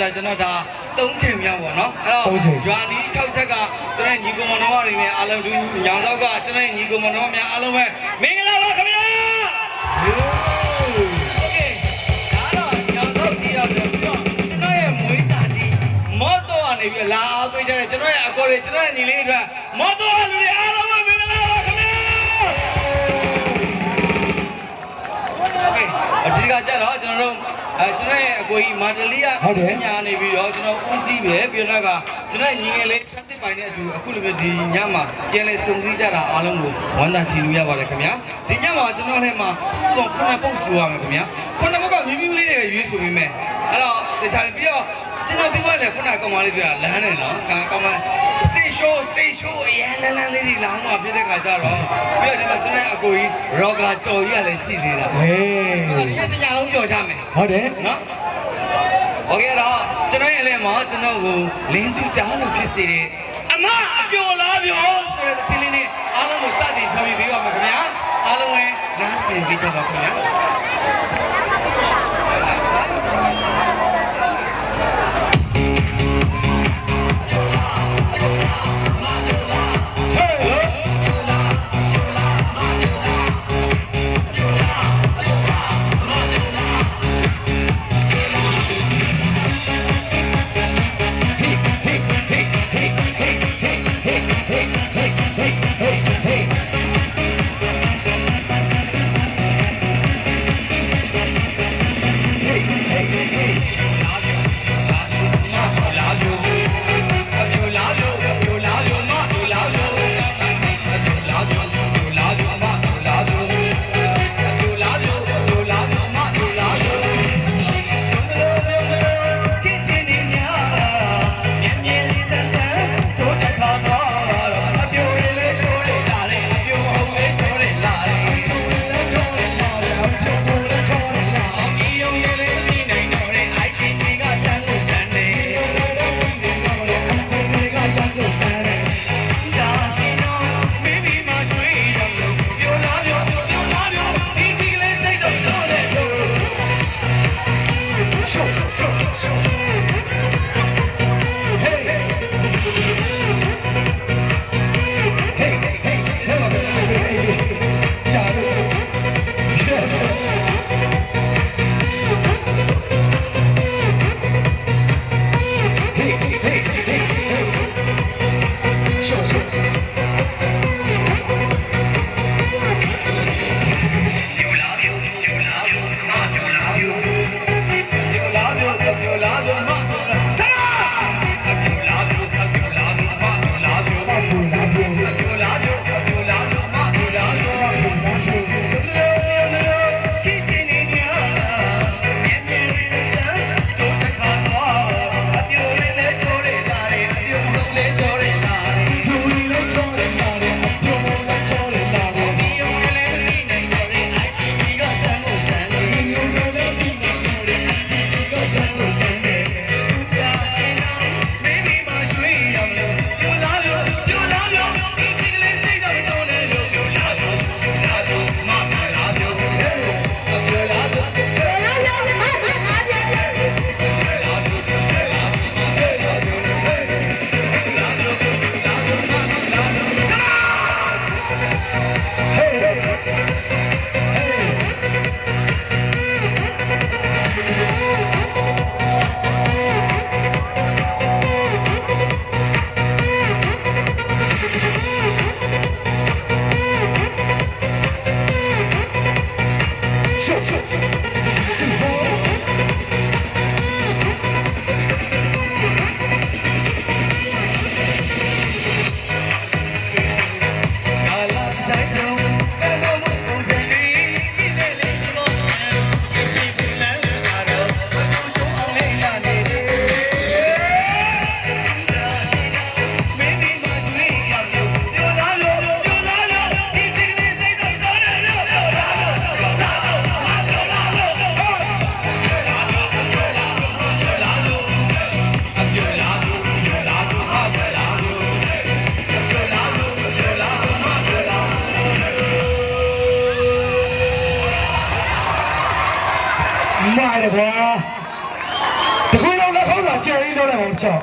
ကျကျွန်တော်ဒါ၃ချိန်မြောက်ပေါ့နော်အဲ့တော့ရွာနီး6ချက်ကကျွန်တော်ညီကောင်မတော်တွေနဲ့အားလုံးဒူညောင်ဆောက်ကကျွန်တော်ညီကောင်မတော်များအားလုံးပဲမင်္ဂလာပါခင်ဗျာโอเคဒါတော့ညောင်ဆောက်ကြည့်ရပြီးတော့ကျွန်တော်ရဲ့မွေးစာတီမော့တော့ကနေပြီးလာအားပေးကြတဲ့ကျွန်တော်ရဲ့အကိုတွေကျွန်တော်ရဲ့ညီလေးတွေမော့တော့လူတွေအားလုံးပဲမင်္ဂလာပါခင်ဗျာ โอเคဒီကကြတော့ကျွန်တော်တို့ အဲကျွန်တော်ရဲ့အကိုကြီးမာတလီကညာနေပြီးတော့ကျွန်တော်ဦးစီးပဲပြီးတော့ကကျွန်တော်ညီငယ်လေးချက်တစ်ပိုင်းနဲ့အတူအခုလိုမျိုးဒီညမှာပြန်လဲစုံစည်းကြတာအားလုံးကိုဝမ်းသာချီးလို့ရပါတယ်ခင်ဗျာဒီညမှာကျွန်တော်ထဲမှာစုစုပေါင်းခုနှစ်ပုတ်ဆိုရမယ်ခင်ဗျာခုနှစ်ပုတ်ကမြူးမြူးလေးတွေပဲရွေးဆိုပေးမယ်အဲ့တော့တခြားပြီးတော့ကျွန်တော်ပြောရလေခုနကကောင်မလေးပြောတာလမ်းနေနော်ကောင်မ stage show stage show အရင်လန်းလန်းလေးတွေလောင်းမှာဖြစ်တဲ့ခါကျတော့ပြီးတော့ဒီမှာကျွန်တော်အကိုကြီး rocker ကြော်ကြီးကလည်းရှိသေးတာ ဟေး ဒီကတညာလုံးပြောကြမယ် ဟုတ်တယ် နော်โอเคတော့ကျွန်တော်ရဲ့အလဲမှာကျွန်တော်ကိုလင်းသူတားလို့ဖြစ်စေတယ်အမအပြိုလားပြောဆိုတဲ့ချင်းလေးနဲ့အားလုံးကိုစတင်ဖျော်ဖြေပေးပါမယ်ခင်ဗျာအားလုံးပဲနားဆင်ပေးကြပါခင်ဗျာ မှတယ်ကွာတခုလုံးလက်ခုံးလာကျန်ရင်းတော့လည်းမချောက်